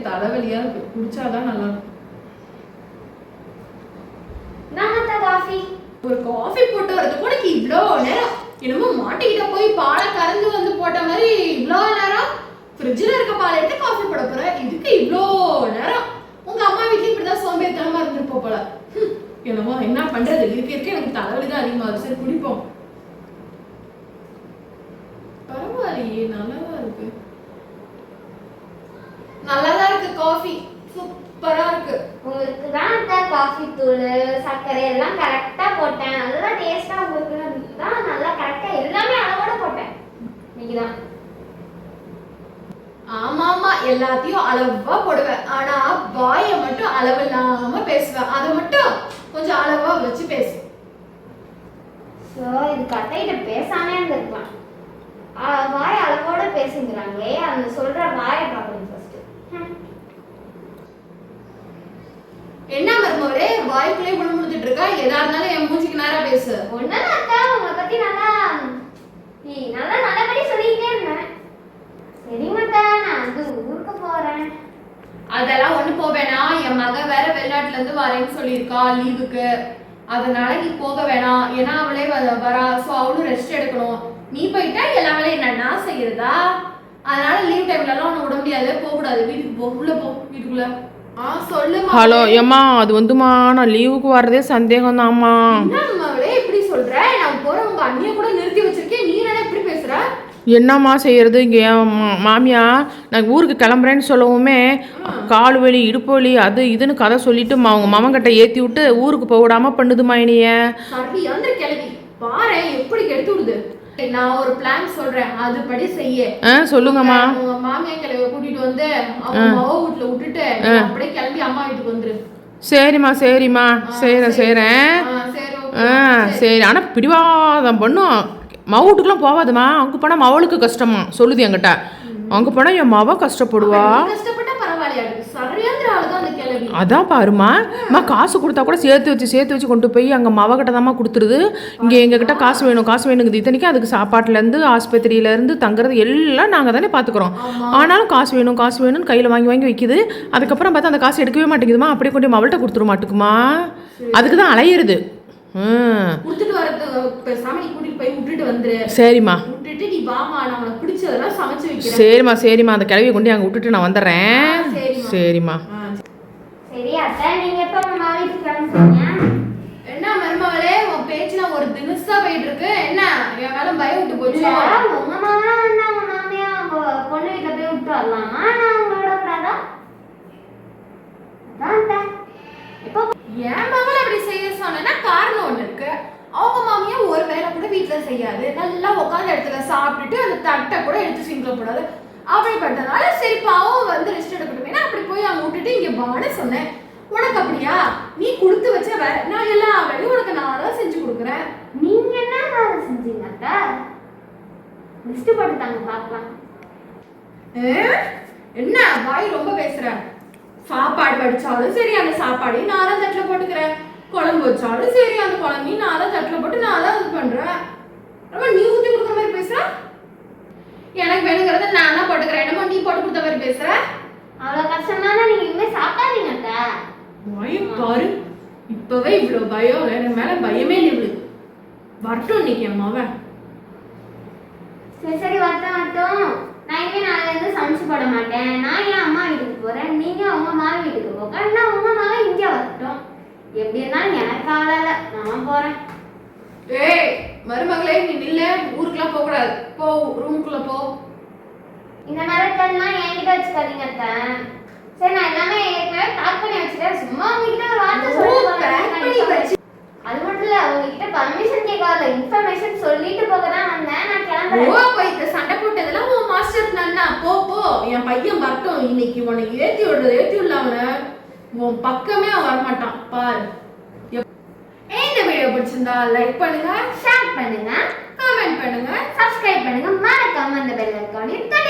எனக்கு தலைவலியா இருக்கு. குடிச்சாதான் நல்லா இருக்கும் ஒரு காஃபி போட்டு வரதுக்கு உனக்கு இவ்வளோ நேரம். என்னமோ மாட்டிக்கிட்ட போய் பாலை கறந்து வந்து போட்ட மாதிரி இவ்வளோ நேரம் ஃப்ரிட்ஜில் இருக்க பாலை எடுத்து காஃபி போட போற? இதுக்கு இவ்வளோ நேரம். உங்க அம்மா வீட்லயும் இப்படிதான் சோம்பேறித்தனமா இருந்திருப்போம் போல. என்னமோ என்ன பண்றது? இருக்க இருக்க எனக்கு தலைவலி தான் அதிகமாகுது. சரி குடிப்போம். பரவாயில்லையே நல்லாதான் இருக்கு. இருக்கு காஃபி சூப்பரா இருக்கு. உங்களுக்கு தான் அந்த காஃபி தூள் சர்க்கரை எல்லாம் கரெக்டா போட்டேன். நல்லா டேஸ்டா உங்களுக்கு தான் நல்லா கரெக்டா எல்லாமே அளவோட போட்டேன். நீங்க தான் ஆமா ஆமா எல்லாத்தையும் அளவா போடுவேன். ஆனா வாயை மட்டும் அளவில்லாம பேசுவேன். அதை மட்டும் கொஞ்சம் அளவா வச்சு பேசு. ஸோ இது கட்டையிட்ட பேசாமே இருந்திருக்கலாம். வாய் அளவோட பேசுங்கிறாங்களே அந்த சொல்ற வாயை மருமவரே வாய்க்குள்ளே முழுமுழுத்துட்டு இருக்கா? எதா இருந்தாலும் என் மூஞ்சிக்கு நேரா பேசு. ஒன்னும் அக்கா உங்களை பத்தி நல்லா நீ நல்லா நல்லபடி சொல்லிக்கிட்டே இருந்தேன். சரிங்கக்கா நான் வந்து ஊருக்கு போறேன். அதெல்லாம் ஒண்ணு போவேணா என் மக வேற வெளிநாட்டுல இருந்து வரேன்னு சொல்லியிருக்கா லீவுக்கு. அதனால நீ போக வேணாம். ஏன்னா அவளே வரா. ஸோ அவளும் ரெஸ்ட் எடுக்கணும். நீ போயிட்டா எல்லா வேலையும் என்ன நான் செய்யறதா? அதனால லீவ் டைம்ல எல்லாம் உன்னை விட முடியாது. போக கூடாது வீட்டுக்கு போ. உள்ள போ. வீட்டுக்குள்ள. ஹலோ ஏம்மா அது வந்துமா நான் லீவுக்கு வர்றதே சந்தேகம் தான்மா இப்படி சொல்ற? நான் போற உங்க அண்ணிய கூட நிறுத்தி வச்சிருக்கேன். நீ என்ன இப்படி பேசுற? என்னம்மா செய்யறது? இங்கே மாமியா நான் ஊருக்கு கிளம்புறேன்னு சொல்லவுமே கால் வலி இடுப்பு வலி அது இதுன்னு கதை சொல்லிட்டு அவங்க மவங்கிட்ட ஏற்றி விட்டு ஊருக்கு போக விடாம பண்ணுதுமா இனிய பாரு எப்படி கெடுத்து விடுது? நான் ஒரு பிளான் சொல்றேன். அதுபடி செய்ய. ஆ சொல்லுங்கம்மா. உங்க மாமியா கிளவிய கூட்டிட்டு வந்து அவங்க மாவ வீட்டுல விட்டுட்டு நீ அப்படியே கிளம்பி அம்மா வீட்டுக்கு வந்துரு. சரிம்மா சரிம்மா. செய்கிறேன் செய்கிறேன் ஆ, சரி ஆனால் பிடிவாதம் பண்ணும். மவ வீட்டுக்குலாம் போகாதுமா அங்கே போனால் மவளுக்கு கஷ்டமா சொல்லுது என்கிட்ட. அங்கே போனால் என் மவ கஷ்டப்படுவா நீ கஷ்டப்பட்டா பரவாயில்லையா இருக்கு சரியாந்திர ஆளுதான் அந்த கிளவி அதான் பாருமா அம்மா காசு கொடுத்தா கூட சேர்த்து வச்சு சேர்த்து வச்சு கொண்டு போய் அங்கே மவகிட்ட தாம்மா கொடுத்துருது. இங்கே எங்ககிட்ட காசு வேணும் காசு வேணுங்குது. இத்தனைக்கும் அதுக்கு சாப்பாட்டுலேருந்து ஆஸ்பத்திரியிலேருந்து தங்குறது எல்லாம் நாங்கள் தானே பார்த்துக்குறோம் ஆனாலும் காசு வேணும் காசு வேணும்னு கையில் வாங்கி வாங்கி வைக்குது. அதுக்கப்புறம் பார்த்தா அந்த காசு எடுக்கவே மாட்டேங்குதுமா அப்படியே கொண்டு மவள்கிட்ட கொடுத்துட மாட்டுக்குமா அதுக்கு தான் அலையிறது. சரிம்மா. சரிம்மா சரிம்மா. அந்த கிளவியை கொண்டு அங்கே விட்டுட்டு நான் வந்துடுறேன். சரிம்மா. சரி அத்தை நீங்க எப்ப வீட்டுக்கு கிளம்புறீங்க என்ன மருமகளே உன் பேச்சுல ஒரு தினுசா போயிட்டு இருக்கு என்ன என் மேல பயம் விட்டு போச்சு? உங்க மாமா வந்து அவங்க மாமியா அவங்க பொண்ணு வீட்டுல போய் விட்டு வரலாமா? நான் உங்களோட கூடாதா அதான் அத்தை. இப்போ என் மகளை அப்படி செய்ய சொன்னா காரணம் ஒண்ணு இருக்கு. அவங்க மாமியா ஒரு வேலை கூட வீட்டுல செய்யாது. நல்லா உட்கார்ந்த இடத்துல சாப்பிட்டுட்டு அந்த தட்டை கூட எடுத்து சிங்கில போடாது. அப்படிப்பட்டனால சரி பாவம் வந்து ரெஸ்ட் எடுக்கட்டுமே அங்க வான்னு சொன்னேன். உனக்கு அப்படியா? நீ கொடுத்து வச்ச வேலை நான் எல்லா வேலையும் உனக்கு நான் தான் செஞ்சு கொடுக்குறேன். நீங்க என்ன வேலை செஞ்சீங்க அத்தை? லிஸ்ட் போட்டு தாங்க பார்க்கலாம்? என்ன வாய் ரொம்ப பேசுற? சாப்பாடு வடிச்சாலும் சரி அந்த சாப்பாடையும் நான் தான் தட்டுல போட்டுக்கிறேன். குழம்பு வச்சாலும் சரி அந்த குழம்பையும் நான் தான் தட்டுல போட்டு நான் தான் இது பண்றேன். ரொம்ப நீ ஊத்தி கொடுக்குற மாதிரி பேசுற? எனக்கு வேணுங்கிறத நான் தான் போட்டுக்கிறேன் என்னமோ நீ போட்டு கொடுத்த மாதிரி பேசுற அவ்வளவு கஷ்டம்னா நீங்க இனிமே சாப்பிடாதீங்க அத்தை பயம் பாரு. இப்பவே இவ்வளவு பயம். எனக்கு மேல பயமே இல்லை இவளுக்கு. வரட்டும் இன்னைக்கு என் மவன் சரி சரி வரட்டும் வரட்டும். நான் இனிமே நாளைல இருந்து சமைச்சு போட மாட்டேன். நான் என் அம்மா வீட்டுக்கு போறேன்? நீங்க உங்க மாமி வீட்டுக்கு போங்க. நான் உங்க மகன் இங்க வரட்டும். எப்படி இருந்தாலும் எனக்கு இல்லை. நான் போறேன். ஏய் மருமகளே நீ நில்ல. ஊருக்குலாம் போக கூடாது போ ரூமுக்குள்ள போ. இந்த மிரட்டல்லாம் என்கிட்ட வச்சுக்காதீங்க அத்தை. சரி நான் எல்லாமே ஏற்கனவே பேக் பண்ணி வச்சுட்டேன். சும்மா உங்ககிட்ட ஒரு வார்த்தை ஓ, சொல்லிட்டு அது மட்டும் இல்ல உங்ககிட்ட பர்மிஷன் கேட்காத. இன்ஃபர்மேஷன் சொல்லிட்டு போக தான் வந்தேன். நான் ஓ கிளம்புறேன் அப்ப இந்த சண்டை போட்டதெல்லாம் உன் மாஸ்டர் போ போ. என் பையன் வரட்டும். இன்னைக்கு உனக்கு ஏத்தி விடுறது ஏத்தி விடல அவனை உன் பக்கமே அவன் வரமாட்டான். பாரு. இந்த வீடியோ பிடிச்சிருந்தா லைக் பண்ணுங்க. ஷேர் பண்ணுங்க. கமெண்ட் பண்ணுங்க. சப்ஸ்கிரைப் பண்ணுங்க. மறக்காம அந்த பெல் ஐகானையும் தட்டிடுங்க